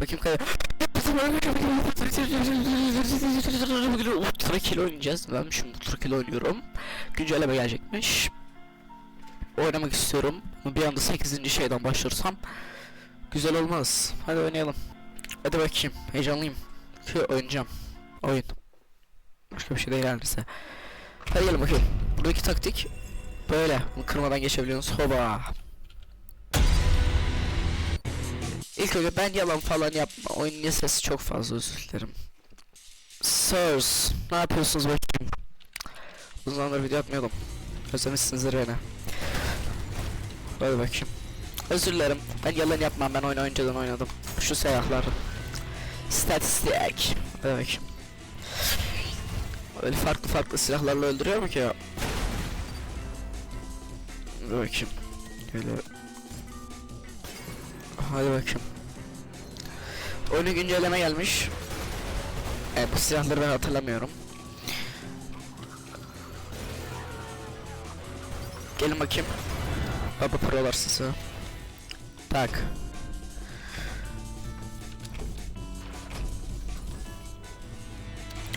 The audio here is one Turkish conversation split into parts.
Bakayım kaya. Ultra kill oynayacağız. Ben şimdi ultra kill oynuyorum. Güncelleme gelecekmiş. Oynamak istiyorum. Bir anda 8. şeyden başlarsam güzel olmaz. Hadi oynayalım. Hadi bakayım. Heyecanlıyım. Şu oynayacağım. Oyun. Başka bir şey değil neredeyse. Hadi gelin bakayım. Buradaki taktik böyle. Kırmadan geçebiliyorsunuz. Hoba. İlk önce ben yalan falan yapma. Oyunun sesi çok fazla özür dilerim. Sirs, ne yapıyorsunuz bakayım? Uzun zamandır video atmıyordum. Özlemişsinizdir beni. Hadi bakayım. Özür dilerim. Ben yalan yapmam. Ben oyunu önceden oynadım. Şu silahlar. Statistik. Hadi bakayım. Öyle farklı farklı silahlarla öldürüyor mu ki ya? Hadi bakayım. Böyle Hadi bakayım. Oyunu güncelleme gelmiş. Evet bu silahları ben hatırlamıyorum. Gelin bakayım. Baba prolar size. Tak.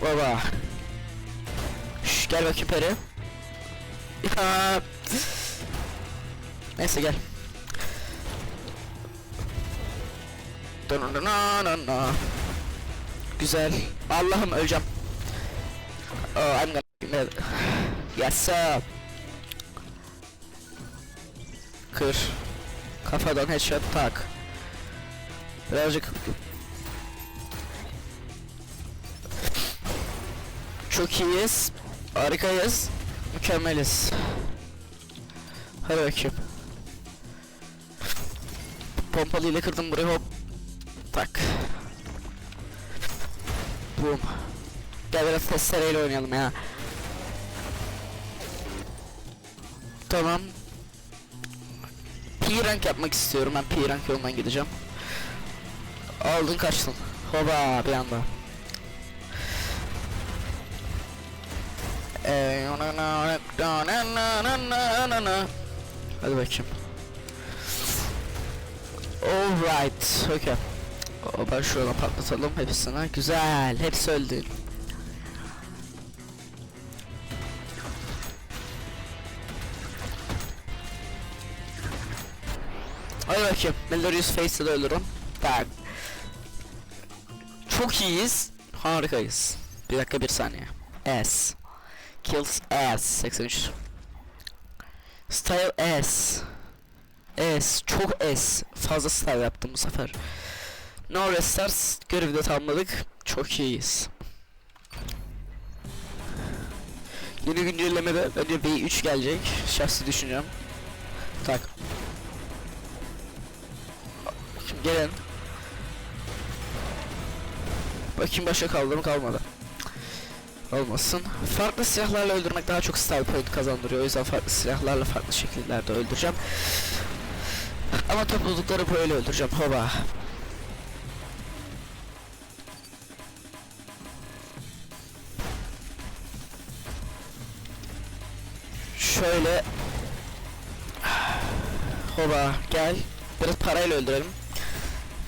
Baba. Şş, gel bakayım peri. Neyse gel. Güzel. Allah'ım öleceğim. Oh, I'm gonna... Yes sir. Kır. Kafadan headshot tak. Birazcık... Çok iyiyiz. Harikayız. Mükemmeliz. Hadi bakayım. Pompalıyla kırdım burayı hop. Tak. Boom. Gel biraz testereyle oynayalım ya. Tamam. P rank yapmak istiyorum. Ben P rank yolundan gideceğim. Aldın kaçtın. Hoba bir anda. Hadi bakayım. Alright, okay. O ben şuradan patlatalım hepsini. Güzel, hepsi öldü. Hadi bakayım. Melorious Face'ı da ölürüm. Tak. Çok iyiyiz. Harikayız. Bir dakika bir saniye. S. Kills S. 83. Style S. S. Çok S. Fazla style yaptım bu sefer. No restars. Görevi de tamamladık. Çok iyiyiz. Yeni güncellemede bence V3 gelecek. Şahsi düşüncem. Tak. Şimdi gelin. Bakayım başka kaldı mı kalmadı. Olmasın. Farklı silahlarla öldürmek daha çok style point kazandırıyor. O yüzden farklı silahlarla farklı şekillerde öldüreceğim. Ama toplulukları böyle öldüreceğim. Hoba. Şöyle. Hoba gel. Biraz parayla öldürelim.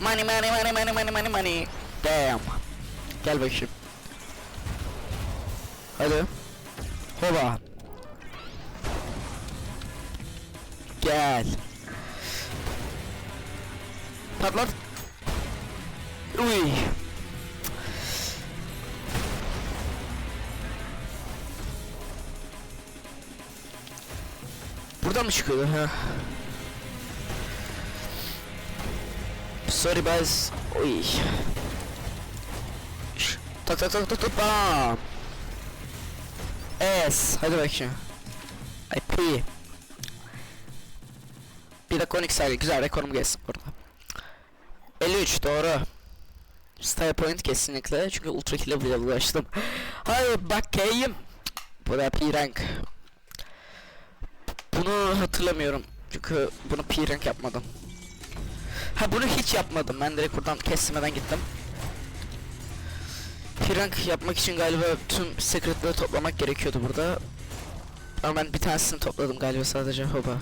Money money money money money money money. Damn. Gel bakayım. Hadi. Hoba Gel. Patlat. Uy Buradan mı çıkıyordu ha? Sorry guys. Oy. Tak tak tak tak tak bam. S. Hadi bakayım. Ay P. Bir dakika 12 saniye. Güzel rekorum geçsin burada. 53 doğru. Style point kesinlikle. Çünkü ultra kill'e bile ulaştım. Hadi bakayım. Bu da P rank. Bunu hatırlamıyorum. Çünkü bunu P rank yapmadım. Ha bunu hiç yapmadım. Ben direkt buradan kesmeden gittim. P rank yapmak için galiba tüm secretleri toplamak gerekiyordu burada. Ama ben bir tanesini topladım galiba sadece hoba.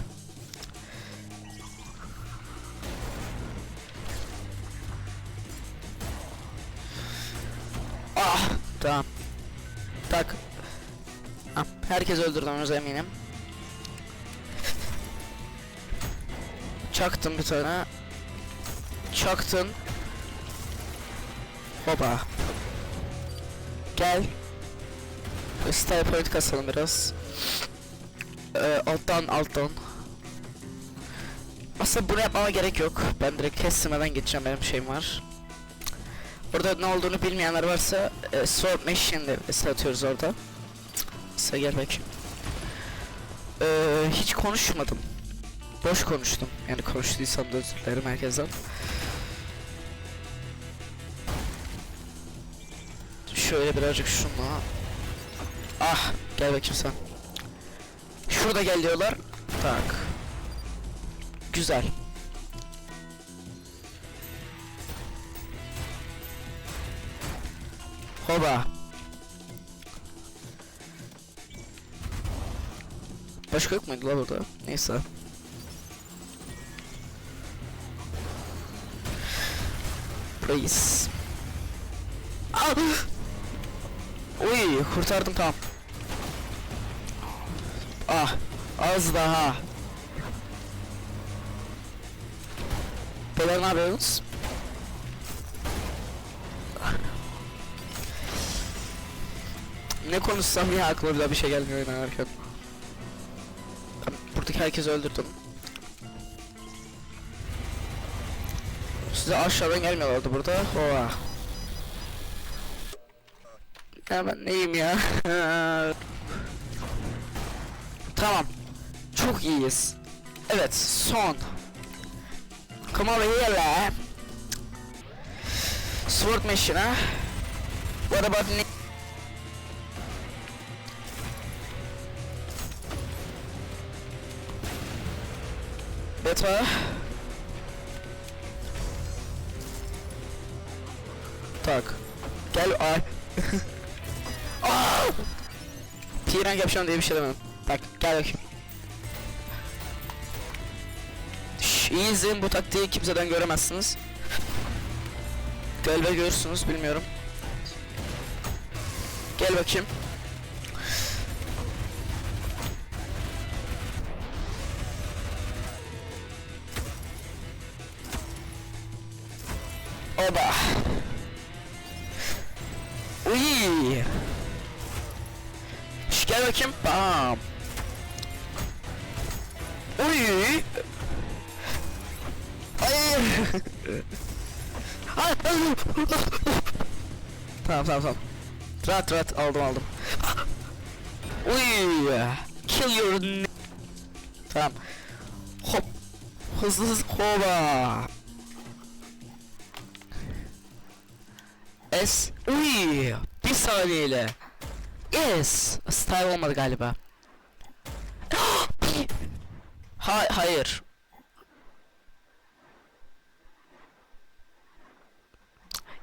Ah tamam. Tak. Ah, herkes öldürdüm eminim. Çaktım bir tane. Çaktın. Hopa. Gel. Style point kasalım biraz. Ee, alttan alttan. Aslında bunu yapmama gerek yok. Ben direkt kestirmeden geçeceğim benim şeyim var. Burada ne olduğunu bilmeyenler varsa e, Sword Machine'de satıyoruz orada. Sıra gel bakayım. Ee, hiç konuşmadım. Boş konuştum. Yani konuştuysam da özür dilerim herkesten. Şöyle birazcık şunla. Ah gel bakayım sen. Şurada gel diyorlar. Tak. Güzel. Hoba. Başka yok muydu la burada? Neyse. Reis. Ah! Uy kurtardım tamam. Ah az daha. Beyler ne yapıyorsunuz? Ne konuşsam ya aklıma bir daha bir şey gelmiyor oynarken. Buradaki herkesi öldürdüm. Size aşağıdan gelmiyorlardı burada. Oha. Ya ben neyim ya? tamam. Çok iyiyiz. Evet son. Come over here lad. Sword Machine ha? What about me? Beta. Tak. Gel ay. Piren yapacağım diye bir şey demem. Bak gel bakayım. Şş, iyi izleyin bu taktiği kimseden göremezsiniz. Galiba görürsünüz bilmiyorum. Gel bakayım. Uy. Hayır. Hayır. tamam tamam tamam. Rahat rahat aldım aldım. Uy. Kill your Tamam. Hop. Hızlı hızlı hoba. S. Uy. Bir saniyeyle. Yes. Style olmadı galiba. Ha hayır.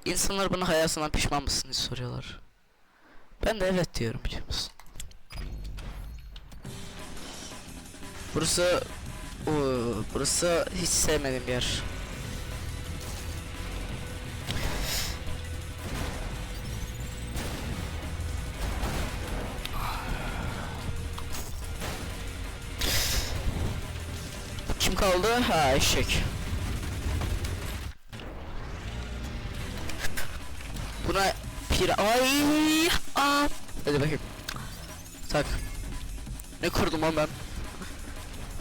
İnsanlar bana hayatından pişman mısın diye soruyorlar. Ben de evet diyorum biliyor musun? Burası Oo, burası hiç sevmediğim bir yer. Kaldı? Ha eşek. Buna pir ay aa. Hadi bakayım. Tak. Ne kurdum lan ben?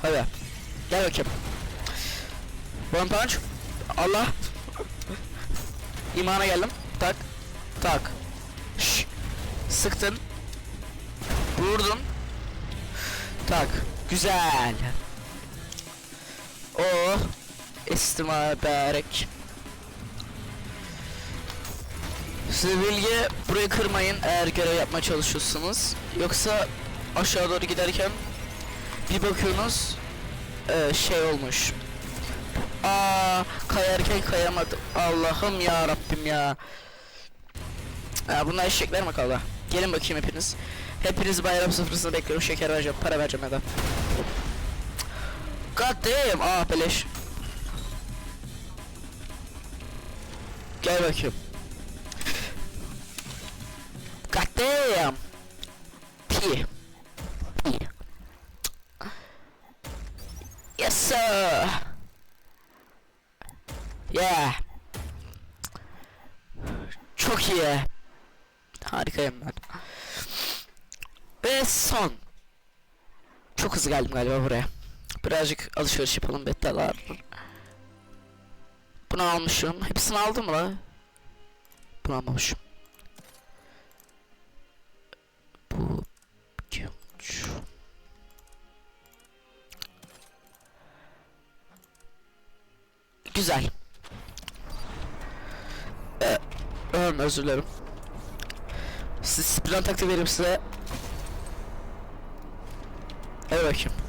Hadi. Gel bakayım. One punch. Allah. İmana geldim. Tak. Tak. Şş. Sıktın. Vurdun. Tak. Güzel. O. İstima berek. Size bilgi burayı kırmayın eğer görev yapmaya çalışıyorsunuz. Yoksa aşağı doğru giderken bir bakıyorsunuz eee, şey olmuş. Aa kayarken kayamadım. Allah'ım ya Rabbim ya. Ya bunlar eşekler mi kaldı? Gelin bakayım hepiniz. Hepiniz bayram sıfırısını bekliyorum. Şeker vereceğim, para vereceğim ya. God damn. Aa beleş. Gel bakayım. Damn. P. P. Yes sir. Yeah. Çok iyi. Harikayım ben. Ve son. Çok hızlı geldim galiba buraya. Birazcık alışveriş yapalım bettalar. Bunu almışım. Hepsini aldım la? Bunu almamışım. Bu. Güzel. Ee, özür dilerim. Siz plan taktiği vereyim size. Evet bakayım.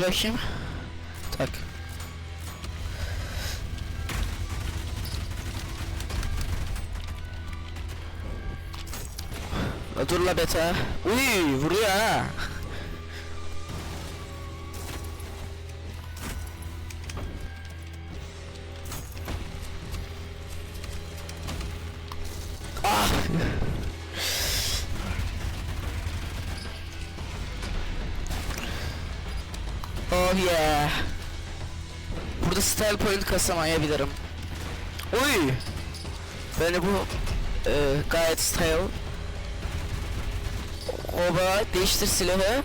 Gel bakayım. Tak. Dur la beta. Uy vuruyor ha. Burada style point kasamayabilirim. Uy. Bence bu e, gayet style. Oba değiştir silahı.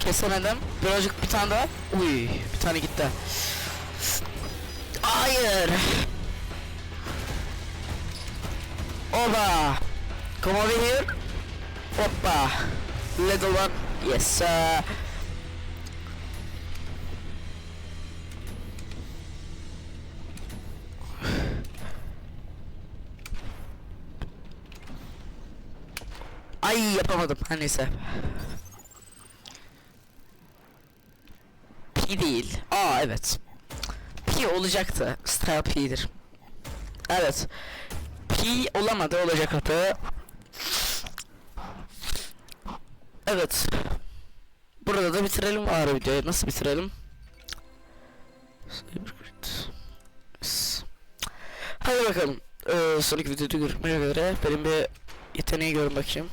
Kesemedim. Birazcık bir tane daha. Uy bir tane gitti. Hayır. Oba. Come over here. Hoppa. Little one. Yes sir. Ay yapamadım. Her neyse. P değil. Aa evet. P olacaktı. Style P'dir. Evet. P olamadı olacak hatta. Evet. Burada da bitirelim var videoyu. Nasıl bitirelim? Hadi bakalım. Ee, sonraki videoda görüşmek üzere. Benim bir yeteneği görün bakayım.